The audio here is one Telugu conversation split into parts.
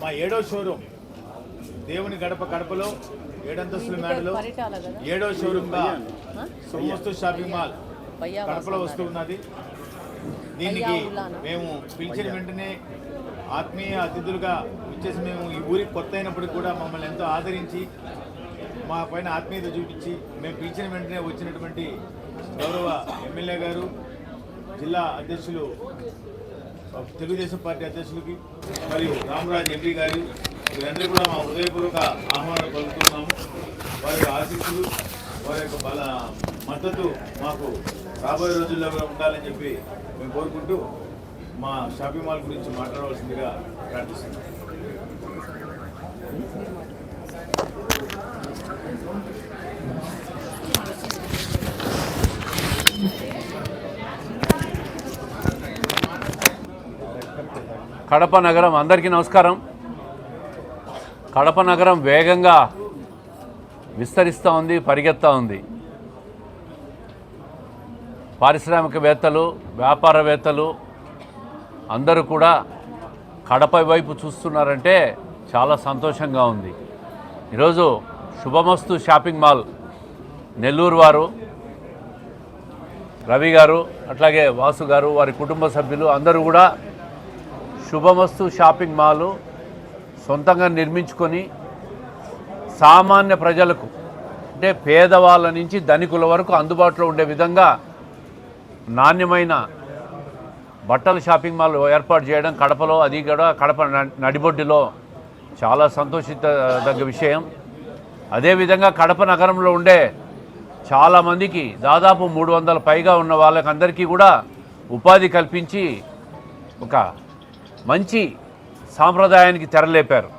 మా ఏడో షోరూమ్ దేవుని గడప గడపలో ఏడంతస్తుల మేడలో పరిటాల కదా? ఏడో షోరూమ్గా ఆ? సొమ్మస్తు షాపింగ్ మాల్ కడపలో వస్తూ ఉన్నది. దీనికి మేము పిలిచిన వెంటనే ఆత్మీయ అతిథులుగా ఇచ్చేసి మేము ఈ ఊరికి కొత్త అయినప్పటికీ కూడా మమ్మల్ని ఎంతో ఆదరించి మా పైన ఆత్మీయత చూపించి మేము పిలిచిన వెంటనే వచ్చినటువంటి గౌరవ ఎమ్మెల్యే గారు జిల్లా అధ్యక్షులు తెలుగుదేశం పార్టీ అధ్యక్షులకి మరియు రామరాజ్ ఎంపీ గారు వీరందరూ కూడా మా హృదయపూర్వక ఆహ్వానం పలుకుతున్నాము. వారి యొక్క ఆశీస్సులు వారి యొక్క బల మద్దతు మాకు రాబోయే రోజుల్లో కూడా ఉండాలని చెప్పి మేము కోరుకుంటూ మా షాపింగ్ మాల్ గురించి మాట్లాడవలసిందిగా ప్రార్థిస్తున్నాం. కడప నగరం అందరికీ నమస్కారం. కడప నగరం వేగంగా విస్తరిస్తూ ఉంది పరిగెత్తా ఉంది. పారిశ్రామికవేత్తలు వ్యాపారవేత్తలు అందరూ కూడా కడప వైపు చూస్తున్నారంటే చాలా సంతోషంగా ఉంది. ఈరోజు శుభమస్తు షాపింగ్ మాల్ నెల్లూరు వారు రవి గారు అట్లాగే వాసు గారు వారి కుటుంబ సభ్యులు అందరూ కూడా శుభమస్తు షాపింగ్ మాలు సొంతంగా నిర్మించుకొని సామాన్య ప్రజలకు అంటే పేదవాళ్ళ నుంచి ధనికుల వరకు అందుబాటులో ఉండే విధంగా నాణ్యమైన బట్టల షాపింగ్ మాల్ ఏర్పాటు చేయడం కడపలో అది కూడా కడప న- నడిబొడ్డులో చాలా సంతోషించదగ్గ విషయం. అదేవిధంగా కడప నగరంలో ఉండే చాలామందికి దాదాపు మూడు వందల పైగా ఉన్న వాళ్ళకందరికీ కూడా ఉపాధి కల్పించి ఒక మంచి సాంప్రదాయానికి తెరలేపారు.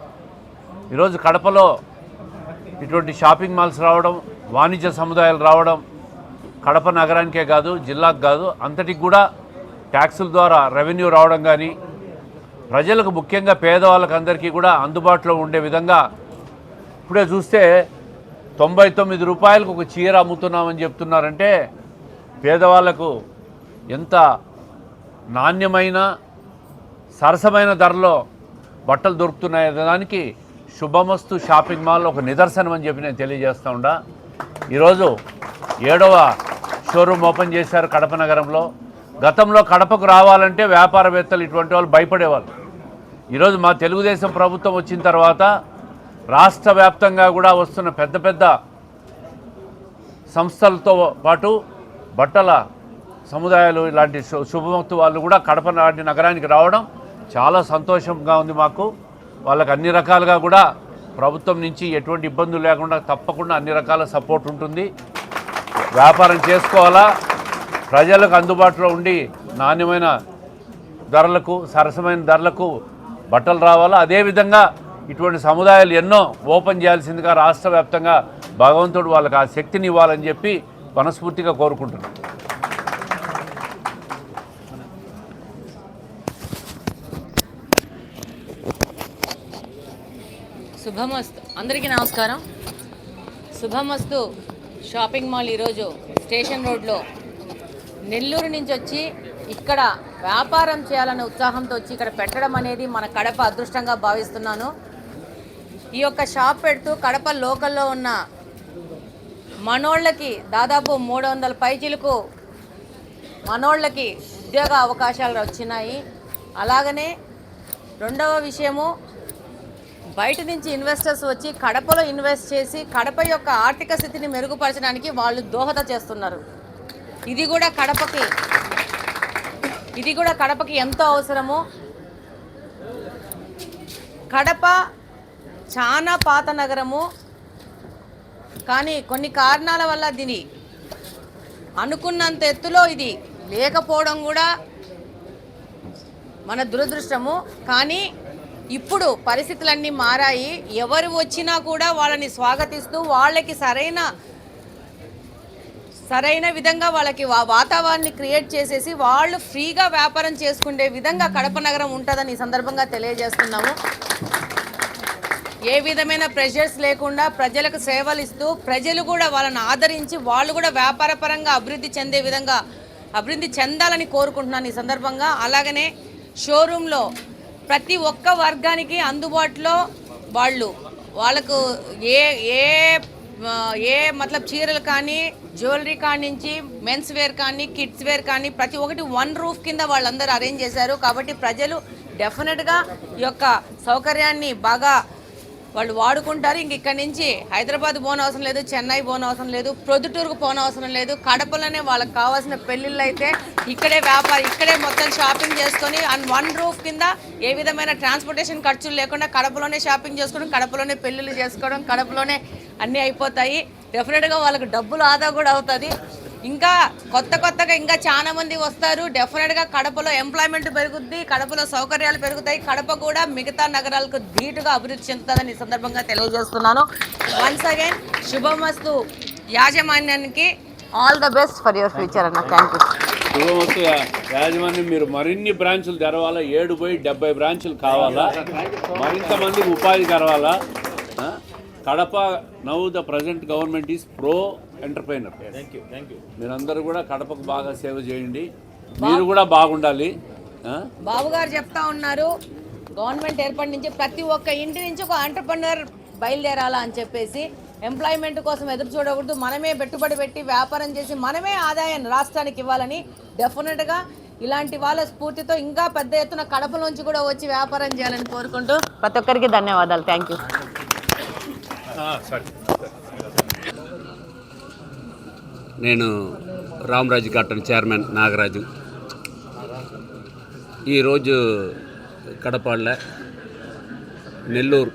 ఈరోజు కడపలో ఇటువంటి షాపింగ్ మాల్స్ రావడం వాణిజ్య సముదాయాలు రావడం కడప నగరానికే కాదు జిల్లాకు కాదు అంతటికి కూడా ట్యాక్సుల ద్వారా రెవెన్యూ రావడం కానీ ప్రజలకు ముఖ్యంగా పేదవాళ్ళకందరికీ కూడా అందుబాటులో ఉండే విధంగా ఇప్పుడే చూస్తే తొంభై తొమ్మిది రూపాయలకు ఒక చీర అమ్ముతున్నామని చెప్తున్నారంటే పేదవాళ్ళకు ఎంత నాణ్యమైన సరసమైన ధరలో బట్టలు దొరుకుతున్నాయి దానికి శుభమస్తు షాపింగ్ మాల్ ఒక నిదర్శనం అని చెప్పి నేను తెలియజేస్తూ ఉండా. ఈరోజు ఏడవ షోరూమ్ ఓపెన్ చేశారు కడప నగరంలో. గతంలో కడపకు రావాలంటే వ్యాపారవేత్తలు ఇటువంటి వాళ్ళు భయపడేవాళ్ళు. ఈరోజు మా తెలుగుదేశం ప్రభుత్వం వచ్చిన తర్వాత రాష్ట్ర వ్యాప్తంగా కూడా వస్తున్న పెద్ద పెద్ద సంస్థలతో పాటు బట్టల సముదాయాలు ఇలాంటి శుభమత్తు వాళ్ళు కూడా కడప లాంటి నగరానికి రావడం చాలా సంతోషంగా ఉంది మాకు. వాళ్ళకి అన్ని రకాలుగా కూడా ప్రభుత్వం నుంచి ఎటువంటి ఇబ్బందులు లేకుండా తప్పకుండా అన్ని రకాల సపోర్ట్ ఉంటుంది. వ్యాపారం చేసుకోవాలా? ప్రజలకు అందుబాటులో ఉండి నాణ్యమైన ధరలకు సరసమైన ధరలకు బట్టలు రావాలా? అదేవిధంగా ఇటువంటి సముదాయాలు ఎన్నో ఓపెన్ చేయాల్సిందిగా రాష్ట్ర వ్యాప్తంగా భగవంతుడు వాళ్ళకి ఆ శక్తిని ఇవ్వాలని చెప్పి మనస్ఫూర్తిగా కోరుకుంటున్నాను శుభమస్తు. అందరికీ నమస్కారం. శుభమస్తు. షాపింగ్ మాల్ ఈరోజు స్టేషన్ రోడ్లో. నెల్లూరు నుంచి వచ్చి ఇక్కడ వ్యాపారం చేయాలనే ఉత్సాహంతో వచ్చి ఇక్కడ పెట్టడం అనేది మన కడప అదృష్టంగా భావిస్తున్నాను. ఈ యొక్క షాప్ పెడుతూ కడప లోకల్లో ఉన్న మనోళ్ళకి దాదాపు మూడు వందల పైచీలకు మనోళ్ళకి ఉద్యోగ అవకాశాలు వచ్చినాయి. అలాగనే రెండవ విషయము బయట నుంచి ఇన్వెస్టర్స్ వచ్చి కడపలో ఇన్వెస్ట్ చేసి కడప యొక్క ఆర్థిక స్థితిని మెరుగుపరచడానికి వాళ్ళు దోహద చేస్తున్నారు. ఇది కూడా కడపకి ఇది కూడా కడపకి ఎంతో అవసరము. కడప చాలా పాత నగరము. కానీ కొన్ని కారణాల వల్ల దీని అనుకున్నంత ఎత్తులో ఇది లేకపోవడం కూడా మన దురదృష్టము. కానీ ఇప్పుడు పరిస్థితులన్నీ మారాయి. ఎవరు వచ్చినా కూడా వాళ్ళని స్వాగతిస్తూ వాళ్ళకి సరైన సరైన విధంగా వాళ్ళకి వా- వాతావరణాన్ని క్రియేట్ చేసేసి వాళ్ళు ఫ్రీగా వ్యాపారం చేసుకునే విధంగా కడప నగరం ఉంటుందని ఈ సందర్భంగా తెలియజేస్తున్నాము. ఏ విధమైన ప్రెషర్స్ లేకుండా ప్రజలకు సేవలు ఇస్తూ ప్రజలు కూడా వాళ్ళని ఆదరించి వాళ్ళు కూడా వ్యాపారపరంగా అభివృద్ధి చెందే విధంగా అభివృద్ధి చెందాలని కోరుకుంటున్నాను ఈ సందర్భంగా. అలాగనే షోరూంలో ప్రతి ఒక్క వర్గానికి అందుబాటులో వాళ్ళు. వాళ్ళకు ఏ ఏ ఏ మతలబ్ చీరలు కానీ జ్యువెలరీ కాడి నుంచి మెన్స్ వేర్ కానీ కిడ్స్ వేర్ కానీ ప్రతి ఒక్కటి వన్ రూఫ్ కింద వాళ్ళందరూ అరేంజ్ చేశారు. కాబట్టి ప్రజలు డెఫినెట్గా ఈ యొక్క సౌకర్యాన్ని బాగా వాళ్ళు వాడుకుంటారు. ఇంక ఇక్కడ నుంచి హైదరాబాద్ పోనవసరం లేదు చెన్నై పోనవసరం లేదు ప్రొద్దుటూరుకు పోనవసరం లేదు. కడపలోనే వాళ్ళకి కావాల్సిన పెళ్ళిళ్ళు అయితే ఇక్కడే వ్యాపారం ఇక్కడే మొత్తం షాపింగ్ చేసుకొని అండ్ వన్ రూఫ్ కింద ఏ విధమైన ట్రాన్స్పోర్టేషన్ ఖర్చులు లేకుండా కడపలోనే షాపింగ్ చేసుకోవడం కడపలోనే పెళ్ళిళ్ళు చేసుకోవడం కడపలోనే అన్నీ అయిపోతాయి. డెఫినెట్గా వాళ్ళకి డబ్బులు ఆదా కూడా అవుతుంది. ఇంకా కొత్త కొత్తగా ఇంకా చాలా మంది వస్తారు. డెఫినెట్గా కడపలో ఎంప్లాయ్మెంట్ పెరుగుద్ది కడపలో సౌకర్యాలు పెరుగుతాయి. కడప కూడా మిగతా నగరాలకు ధీటుగా అభివృద్ధి చెందుతుందని ఈ సందర్భంగా తెలియజేస్తున్నాను. వన్స్ అగైన్ శుభమస్తు యాజమాన్యానికి all the best for your future అన్న. థ్యాంక్ యూ శుభమస్తు యాజమాన్యం మీరు మరిన్ని బ్రాంచులు తెరవాలా? ఏడు పోయి డెబ్బై బ్రాంచులు కావాలా? మరింత మందికి ఉపాధి కలవాలా? Kadapa now the present government is pro entrepreneur. మీరందరూ కూడా కడపకు బాగా సేవ చేయండి. మీరు కూడా బాగుండాలి? బాబు గారు చెప్తా ఉన్నారు గవర్నమెంట్ ఏర్పడి నుంచి ప్రతి ఒక్క ఇంటి నుంచి ఒక ఎంటర్ప్రినర్ బయలుదేరాలా అని చెప్పేసి ఎంప్లాయ్మెంట్ కోసం ఎదురు చూడకూడదు మనమే పెట్టుబడి పెట్టి వ్యాపారం చేసి మనమే ఆదాయం రాష్ట్రానికి ఇవ్వాలని డెఫినెట్గా ఇలాంటి వాళ్ళ స్ఫూర్తితో ఇంకా పెద్ద ఎత్తున కడపలోంచి కూడా వచ్చి వ్యాపారం చేయాలని కోరుకుంటూ ప్రతి ఒక్కరికి ధన్యవాదాలు. థ్యాంక్ యూ నేను రామరాజు కాటన్ చైర్మన్ నాగరాజు. ఈరోజు కడపాళ్ళ నెల్లూరు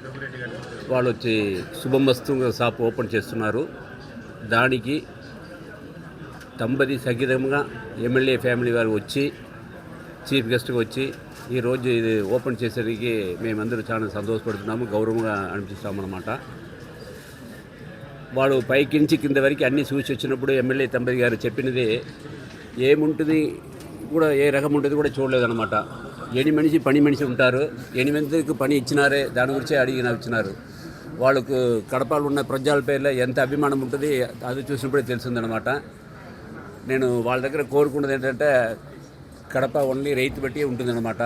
వాళ్ళు వచ్చి శుభమస్తు షాప్ ఓపెన్ చేస్తున్నారు. దానికి దంపతి సగితంగా ఎమ్మెల్యే ఫ్యామిలీ వారు వచ్చి చీఫ్ గెస్ట్గా వచ్చి ఈరోజు ఇది ఓపెన్ చేసేసరికి మేమందరూ చాలా సంతోషపడుతున్నాము గౌరవంగా అనిపిస్తామన్నమాట. వాడు పైకించి కింద వరకు అన్నీ చూసి వచ్చినప్పుడు ఎమ్మెల్యే తంబరి గారు చెప్పినది ఏముంటుంది కూడా ఏ రకం ఉంటుంది కూడా చూడలేదన్నమాట. ఎని మనిషి పని మనిషి ఉంటారు ఎనిమిదికి పని ఇచ్చినారే దాని గురించే అడిగిన ఇచ్చినారు. వాళ్ళకు కడపలో ఉన్న ప్రజల పేర్లో ఎంత అభిమానం ఉంటుంది అది చూసినప్పుడే తెలిసిందనమాట నేను వాళ్ళ దగ్గర కోరుకున్నది ఏంటంటే కడప ఓన్లీ రైతు బట్టి ఉంటుందన్నమాట.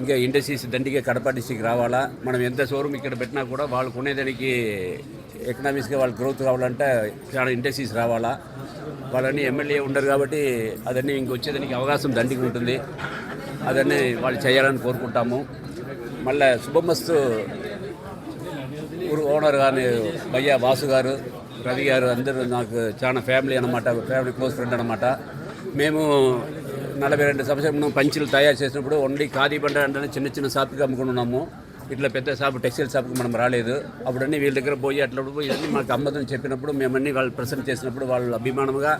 ఇంకా ఇండస్ట్రీస్ దండిగా కడప డిస్టిక్ రావాలా మనం ఎంత షోరూమ్ ఇక్కడ పెట్టినా కూడా వాళ్ళు కొనేదానికి ఎకనామిక్స్గా వాళ్ళు గ్రోత్ కావాలంటే చాలా ఇండస్ట్రీస్ రావాలా. వాళ్ళని ఎమ్మెల్యే ఉండరు కాబట్టి అదన్నీ ఇంక వచ్చేదానికి అవకాశం దండిగా ఉంటుంది. అదన్నీ వాళ్ళు చేయాలని కోరుకుంటాము. మళ్ళీ శుభమస్తు ఊరు ఓనర్ కానీ భయ్య వాసు గారు రవి గారు అందరూ నాకు చాలా ఫ్యామిలీ అనమాట ఫ్యామిలీ క్లోజ్ ఫ్రెండ్ అనమాట మేము నలభై రెండు సంవత్సరం పంచులు తయారు చేసినప్పుడు ఓన్లీ ఖాదీ బండ అంటే చిన్న చిన్న షాప్కి అమ్ముకున్నాము ఇట్లా పెద్ద షాప్ టెక్స్టైల్ షాప్కి మనం రాలేదు. అప్పుడన్నీ వీళ్ళ దగ్గర పోయి అట్లా పోయి ఇవన్నీ మాకు అమ్మదని చెప్పినప్పుడు మేమన్నీ వాళ్ళు ప్రసెంట్ చేసినప్పుడు వాళ్ళు అభిమానంగా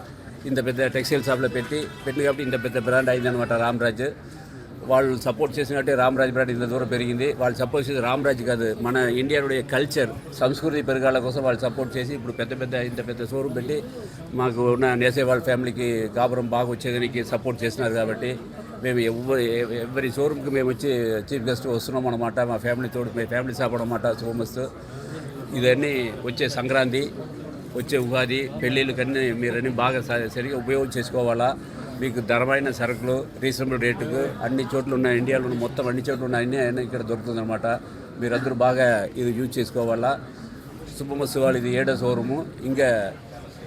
ఇంత పెద్ద టెక్స్టైల్ షాప్లో పెట్టి పెట్టింది కాబట్టి ఇంత పెద్ద బ్రాండ్ అయిందనమాట రామ్రాజ్. వాళ్ళు సపోర్ట్ చేసినట్టే రామరాజ్ బ్రాండ్ ఇంత దూరం పెరిగింది. వాళ్ళు సపోర్ట్ చేసి రామరాజ్ కాదు మన ఇండియాలో కల్చర్ సంస్కృతి పెరగాల కోసం వాళ్ళు సపోర్ట్ చేసి ఇప్పుడు పెద్ద పెద్ద ఇంత పెద్ద షోరూమ్ పెట్టి మాకు ఉన్న నేసే వాళ్ళ ఫ్యామిలీకి కాపురం బాగా వచ్చేదానికి సపోర్ట్ చేసినారు కాబట్టి మేము ఎవరి ఎవరి షోరూమ్కి మేము వచ్చి చీఫ్ గెస్ట్ వస్తున్నాం అనమాట మా ఫ్యామిలీ తోడు మీ ఫ్యామిలీ షాప్ అనమాట సోమస్తు ఇదన్నీ వచ్చే సంక్రాంతి వచ్చే ఉగాది పెళ్ళిళ్ళు కన్నీ మీరన్నీ బాగా సరిగా ఉపయోగం చేసుకోవాలా. మీకు ధరమైన సరుకులు రీజనబుల్ రేటుకు అన్ని చోట్ల ఉన్న ఇండియాలో ఉన్న మొత్తం అన్ని చోట్ల ఉన్న అన్ని అన్నీ ఇక్కడ దొరుకుతుందన్నమాట మీరందరూ బాగా ఇది యూజ్ చేసుకోవాలా. శుభమస్తు వాళ్ళు ఇది ఏడో షోరూము. ఇంకా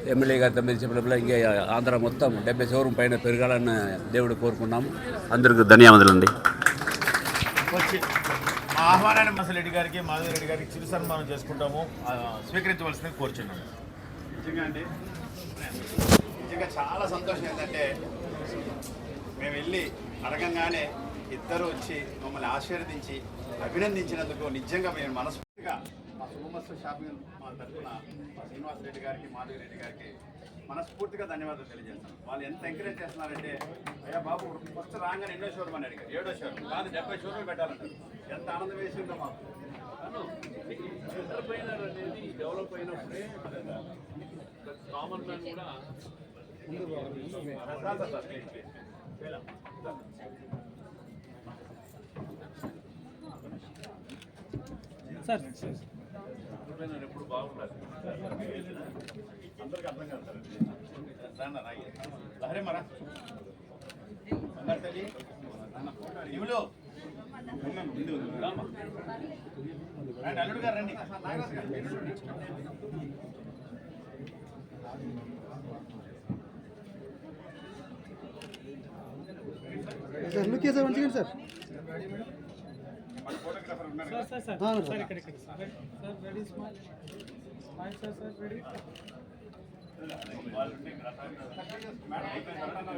ఎమ్మెల్యే గారి తొమ్మిది చెప్పినప్పుడు ఇంకా ఆంధ్ర మొత్తం డెబ్బై షోరూమ్ పైన పెరగాలని దేవుడు కోరుకున్నాము. అందరికీ ధన్యవాదాలు అండి. వచ్చి మా ఆహ్వానాన్ని మసరెడ్డి గారికి మాధవి రెడ్డి గారికి చిరు సన్మానం చేసుకుంటాము. ఆ, స్వీకరించవలసింది కోరుచున్నాము నిజంగా అండి. నిజంగా చాలా సంతోషం ఏంటంటే మేము వెళ్ళి అడగంగానే ఇద్దరు వచ్చి మమ్మల్ని ఆశీర్వదించి అభినందించినందుకు నిజంగా మేము మనస్ఫూర్తిగా శుభమస్తు షాపింగ్ మా తరఫున మా శ్రీనివాస్ రెడ్డి గారికి మాధవి రెడ్డి గారికి మనస్ఫూర్తిగా ధన్యవాదాలు తెలియజేస్తాను. వాళ్ళు ఎంత ఎంకరేజ్ చేస్తున్నారంటే అయ్యా బాబు ఫస్ట్ రాగానే ఎన్నో షోరూమ్ అని అడిగారు. ఏడో షోరూమ్. కాదు డెబ్బై షోరూమ్ పెట్టాలంటారు. ఎంత ఆనందం వేసిందో మాకు. అనేది డెవలప్ అయినప్పుడే కామన్ మ్యాన్ కూడా సార్, సార్, ఎప్పుడు బాగుండాలి? అందరికి అర్థం కాదు సార్. మరా. తల్లి. రండి, అల్లుడు గారు రండి. సార్ లుక్ సార్ మంచిగా సార్. సార్ సార్ అవును సార్ సార్. ఇక్కడ ఇక్కడ sir sir ready smile smile sir sir ready madam అయిపోయింది